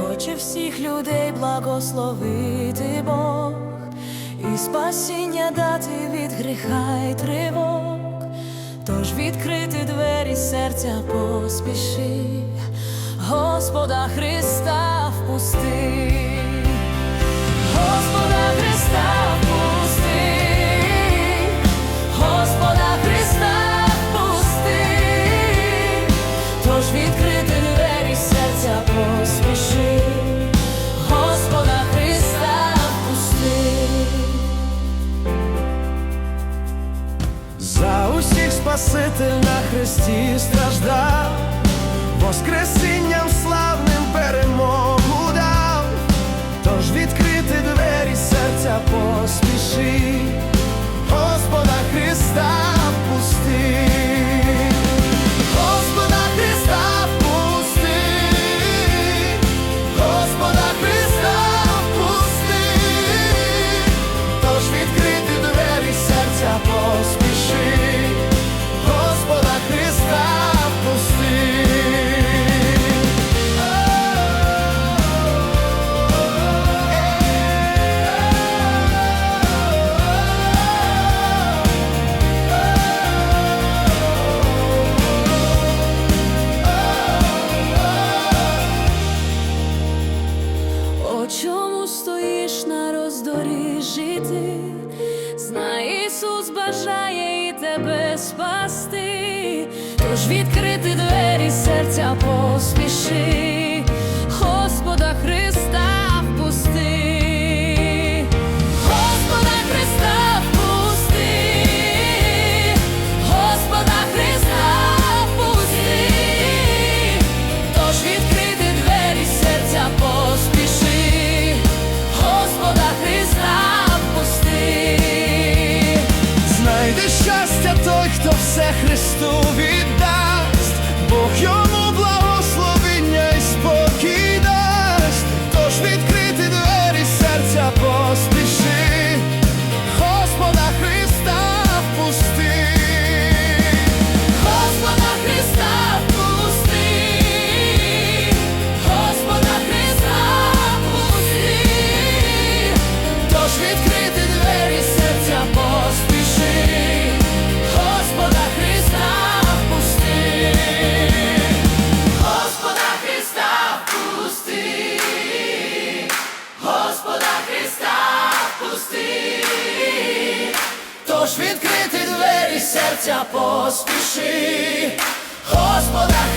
Хоче всіх людей благословити Бог і спасіння дати від гріха й тривог, тож відкрити двері серця поспіши, Господа Христа впусти. Христі страждав, Воскресінням. чому стоїш на роздоріжжі ти? Знає, Ісус бажає і тебе спасти, тож відкрити двері серця поспіши. це Христові. Можеш відкрити двері серця поспіши, Господа.